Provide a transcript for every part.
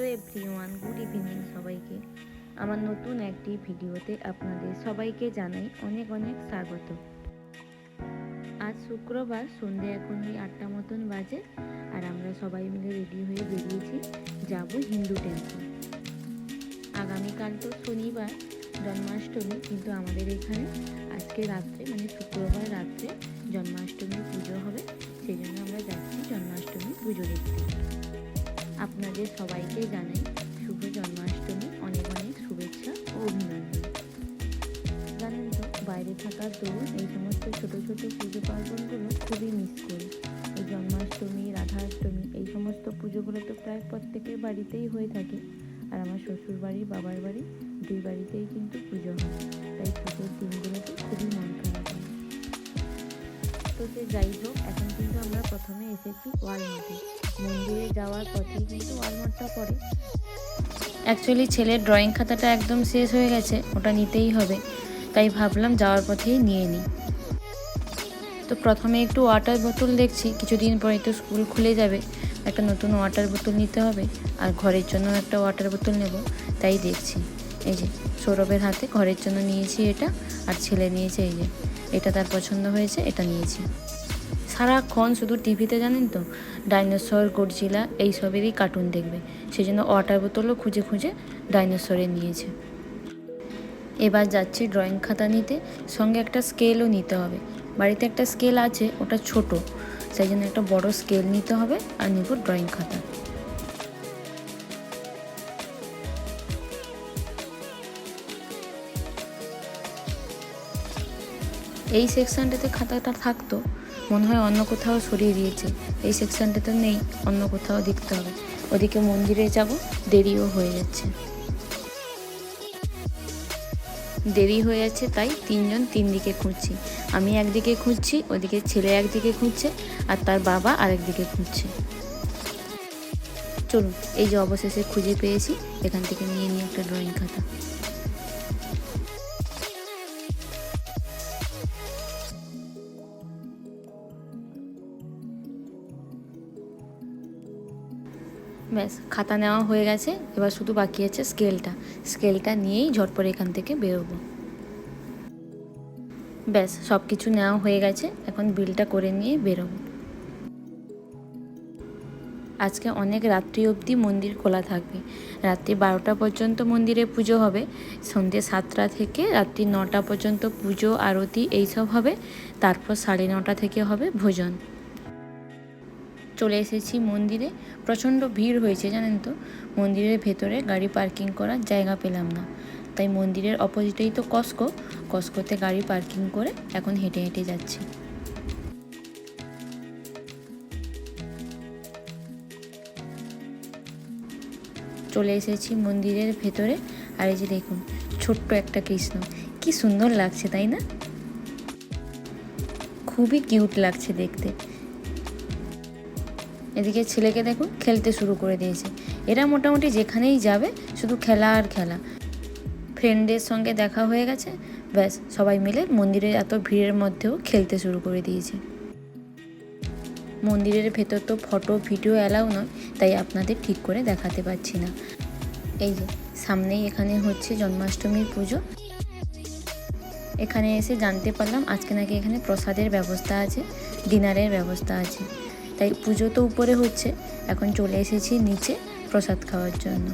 Hello everyone, good evening সবাইকে। আমার নতুন একটি ভিডিওতে আপনাদের সবাইকে জানাই অনেক অনেক স্বাগত। আজ শুক্রবার, সন্ধে এখন ওই আটটা মতন বাজে আর আমরা সবাই মিলে রেডি হয়ে বেরিয়েছি, যাব হিন্দু টেম্পল আগামীকাল তো শনিবার, জন্মাষ্টমী, কিন্তু আমাদের এখানে আজকে রাত্রে মানে শুক্রবার সবাইকে জানাই শুভ জন্মাষ্টমী, অনেক অনেক শুভেচ্ছা ও অভিনন্দন। জানেন তো, বাইরে থাকার দরুন এই সমস্ত ছোট ছোট পুজো পার্বণগুলো খুবই মিস করি। এই জন্মাষ্টমী, রাধাষ্টমী, এই সমস্ত পুজোগুলো তো প্রায় প্রত্যেকের বাড়িতেই হয়ে থাকে। আর আমার শ্বশুর বাড়ি, বাবার বাড়ি, দুই বাড়িতেই কিন্তু পুজো হয়। তাই পুজোর দিনগুলোতে খুবই মন খারাপ হয়। তো সে যাই হোক, এখন কিন্তু আমরা প্রথমে এসেছি ওয়ালমার্টে মন্দিরে যাওয়ার পথেই কিন্তু ওয়ালমার্টটা পড়ে অ্যাকচুয়ালি ছেলের ড্রয়িং খাতাটা একদম শেষ হয়ে গেছে, ওটা নিতেই হবে। তাই ভাবলাম যাওয়ার পথেই নিয়ে নিই। তো প্রথমে একটু ওয়াটার বোতল দেখছি, কিছুদিন পরে তো স্কুল খুলে যাবে। একটা নতুন ওয়াটার বোতল নিতে হবে, আর ঘরের জন্য একটা ওয়াটার বোতল নেব। তাই দেখছি। এই যে, সৌরভের হাতে ঘরের জন্য নিয়েছি এটা, আর ছেলে নিয়েছে এই যে। এটা তার পছন্দ হয়েছে, এটা নিয়েছি। সারাক্ষণ শুধু টিভিতে জানেন তো? ডাইনোসর, গডজিলা এইসবেরই কার্টুন দেখবে। সেই জন্য ওয়াটার বোতলও খুঁজে খুঁজে ডাইনোসরে নিয়েছে। এবার যাচ্ছি ড্রয়িং খাতা নিতে। সঙ্গে একটা স্কেলও নিতে হবে। বাড়িতে একটা স্কেল আছে, ওটা ছোট। সেই জন্য একটা বড় স্কেল নিতে হবে আর নিব ড্রয়িং খাতা। এই সেকশনটাতে খাতাটা থাকতো। মনে হয় অন্য কোথাও সরিয়ে দিয়েছে। এই সেকশনটাতে নেই, অন্য কোথাও দেখতে হবে। ওদিকে মন্দিরে যাব, দেরিও হয়ে যাচ্ছে। দেরি হয়ে যাচ্ছে তাই তিনজন তিন দিকে খুঁজছি। আমি একদিকে খুঁজছি, ওদিকে ছেলে একদিকে খুঁজছে, আর তার বাবা আরেকদিকে খুঁজছে। চলুন, এই যে অবশেষে খুঁজে পেয়েছি, এখান থেকে নিয়ে নিই একটা ড্রয়িং খাতা। ব্যাস, খাতা নেওয়া হয়ে গেছে, এবার শুধু বাকি আছে স্কেলটা। স্কেলটা নিয়েই ঝটপট এখান থেকে বেরোবো। ব্যাস সব কিছু নেওয়া হয়ে গেছে, এখন বিলটা করে নিয়ে বেরোবো। আজকে অনেক রাত্রি অবধি মন্দির খোলা থাকবে। রাত্রি বারোটা পর্যন্ত মন্দিরে পুজো হবে। সন্ধ্যে সাতটা থেকে রাত্রি নটা পর্যন্ত পুজো, আরতি, এইসব হবে। তারপর সাড়ে নটা থেকে হবে ভোজন। চলে এসেছি মন্দিরে। প্রচণ্ড ভিড় হয়েছে, জানেন তো? মন্দিরের ভেতরে গাড়ি পার্কিং করার জায়গা পেলাম না। তাই মন্দিরের অপোজিটেই তো কস্কো। কস্কোতে গাড়ি পার্কিং করে এখন হেঁটে হেঁটে যাচ্ছি। চলে এসেছি মন্দিরের ভেতরে। আর এই যে দেখুন, ছোট্ট একটা কৃষ্ণ। কি সুন্দর লাগছে, তাই না? খুবই কিউট লাগছে দেখতে। এদিকে ছেলেকে দেখুন খেলতে শুরু করে দিয়েছে। এরা মোটামুটি যেখানেই যাবে, শুধু খেলা আর খেলা। ফ্রেন্ডের সঙ্গে দেখা হয়ে গেছে। ব্যাস, সবাই মিলে মন্দিরের এত ভিড়ের মধ্যেও খেলতে শুরু করে দিয়েছে। মন্দিরের ভেতর তো ফটো, ভিডিও অ্যালাউ নয়, তাই আপনাদের ঠিক করে দেখাতে পারছি না। এই যে, সামনেই এখানে হচ্ছে জন্মাষ্টমীর পুজো। এখানে এসে জানতে পারলাম আজকে নাকি এখানে প্রসাদের ব্যবস্থা আছে, ডিনারের ব্যবস্থা আছে। তাই পুজো তো উপরে হচ্ছে। এখন চলে এসেছি নিচে প্রসাদ খাওয়ার জন্য।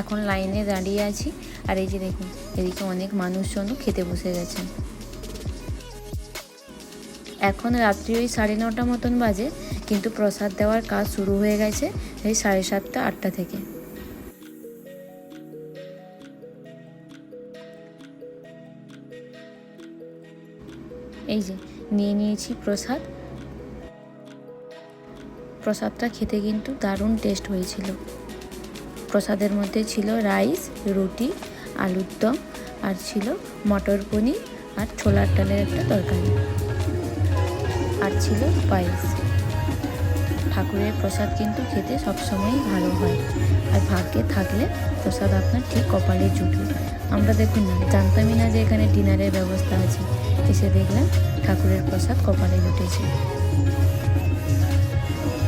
এখন লাইনে দাঁড়িয়ে আছি। আর এই যে দেখুন, এদিকে অনেক মানুষজনও খেতে বসে গেছেন। এখন রাত্রি ওই সাড়ে নটা মতন বাজে, কিন্তু প্রসাদ দেওয়ার কাজ শুরু হয়ে গেছে এই সাড়ে সাতটা, আটটা থেকে। এই যে নিয়ে নিয়েছি প্রসাদ। প্রসাদটা খেতে কিন্তু দারুণ টেস্ট হয়েছিল। প্রসাদের মধ্যে ছিল রাইস রুটি, আলুর দম, আর ছিল মটর পনির আর ছোলার ডালের একটা তরকারি। আর ছিল পায়েস। ঠাকুরের প্রসাদ কিন্তু খেতে সবসময়ই ভালো হয়। আর ভাগ্যে থাকলে প্রসাদ আপনার ঠিক কপালে জুটবে। আমরা দেখুন না, জানতামই না যে এখানে ডিনারের ব্যবস্থা আছে। এসে দেখলাম ঠাকুরের প্রসাদ কপালে জুটেছে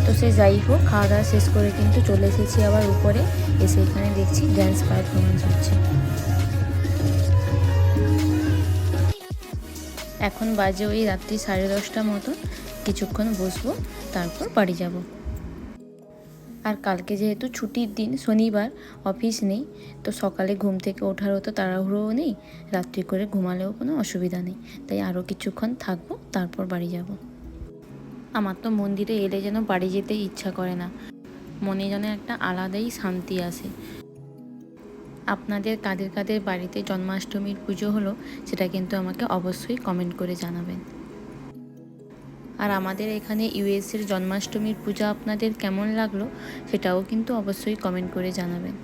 তো সে যাই হোক, খাওয়া দাওয়া শেষ করে কিন্তু চলে এসেছি আবার উপরে। এসে এখানে দেখছি ড্যান্স পারফরমেন্স হচ্ছে। এখন বাজে ওই রাত্রি সাড়ে দশটা মতো কিছুক্ষণ বসবো, তারপর বাড়ি যাব। আর কালকে যেহেতু ছুটির দিন, শনিবার, অফিস নেই, তো সকালে ঘুম থেকে ওঠার তো তাড়াহুড়োও নেই, রাত্রি করে ঘুমালেও কোনো অসুবিধা নেই। তাই আরও কিছুক্ষণ থাকব, তারপর বাড়ি যাব। আমার তো মন্দিরে এলে যেন বাড়ি যেতে ইচ্ছা করে না। মনে যেন একটা আলাদাই শান্তি আসে। আপনাদের কাদের কাদের বাড়িতে জন্মাষ্টমীর পুজো হলো, সেটা কিন্তু আমাকে অবশ্যই কমেন্ট করে জানাবেন। আর আমাদের এখানে ইউএসের জন্মাষ্টমীর পূজা আপনাদের কেমন লাগল সেটাও কিন্তু অবশ্যই কমেন্ট করে জানাবেন।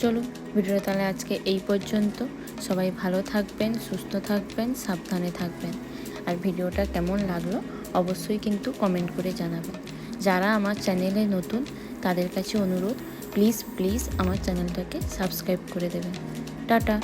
চলো ভিডিওটা তাহলে আজকে এই পর্যন্ত। সবাই ভালো থাকবেন, সুস্থ থাকবেন, সাবধানে থাকবেন। আর ভিডিওটা কেমন লাগল অবশ্যই কিন্তু কমেন্ট করে জানাবেন। যারা আমার চ্যানেলে নতুন তাদের কাছে অনুরোধ প্লিজ প্লিজ আমার চ্যানেলটাকে সাবস্ক্রাইব করে দেবেন। টাটা।